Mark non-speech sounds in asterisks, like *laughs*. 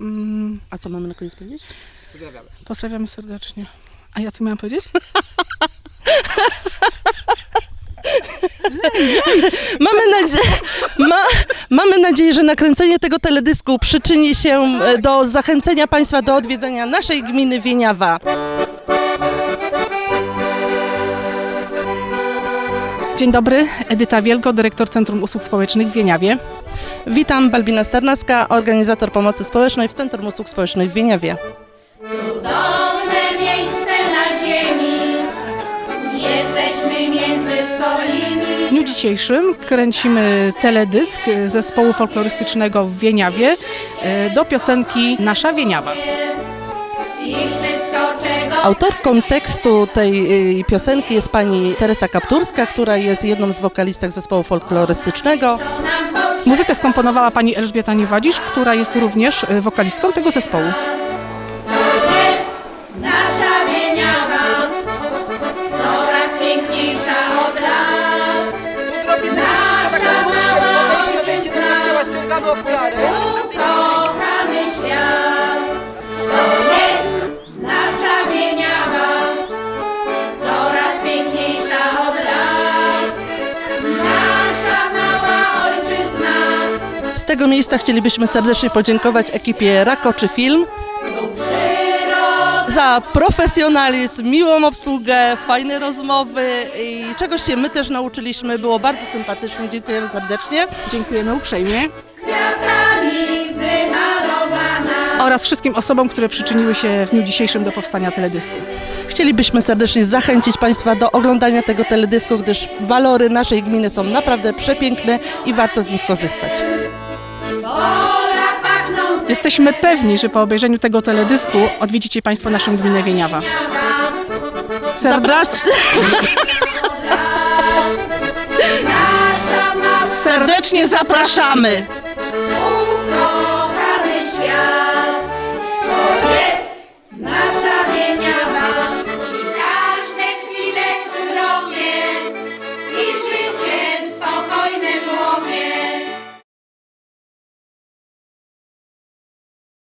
Mm, A co mamy na koniec powiedzieć? pozdrawiamy serdecznie. A ja co miałam powiedzieć? *laughs* Mamy, nadzie- ma, mamy nadzieję, że nakręcenie tego teledysku przyczyni się e, do zachęcenia Państwa do odwiedzenia naszej gminy Wieniawa. Dzień dobry, Edyta Wielko, dyrektor Centrum Usług Społecznych w Wieniawie. Witam, Balbina Starnaska, organizator pomocy społecznej w Centrum Usług Społecznych w Wieniawie. Cudowne miejsce na ziemi, jesteśmy między swoimi. W dniu dzisiejszym kręcimy teledysk zespołu folklorystycznego w Wieniawie e, do piosenki Nasza Wieniawa. I czego Autorką tekstu tej y, piosenki jest pani Teresa Kapturska, która jest jedną z wokalistek zespołu folklorystycznego. Muzykę skomponowała pani Elżbieta Niewadzisz, która jest również e, wokalistką tego zespołu. jest tego miejsca chcielibyśmy serdecznie podziękować ekipie Rakoczy Film za profesjonalizm, miłą obsługę, fajne rozmowy i czegoś się my też nauczyliśmy. Było bardzo sympatycznie. Dziękujemy serdecznie. Dziękujemy uprzejmie. Oraz wszystkim osobom, które przyczyniły się w dniu dzisiejszym do powstania teledysku. Chcielibyśmy serdecznie zachęcić Państwa do oglądania tego teledysku, gdyż walory naszej gminy są naprawdę przepiękne i warto z nich korzystać. Jesteśmy pewni, że po obejrzeniu tego teledysku odwiedzicie Państwo naszą gminę Wieniawa. Serdecznie, Serdecznie zapraszamy!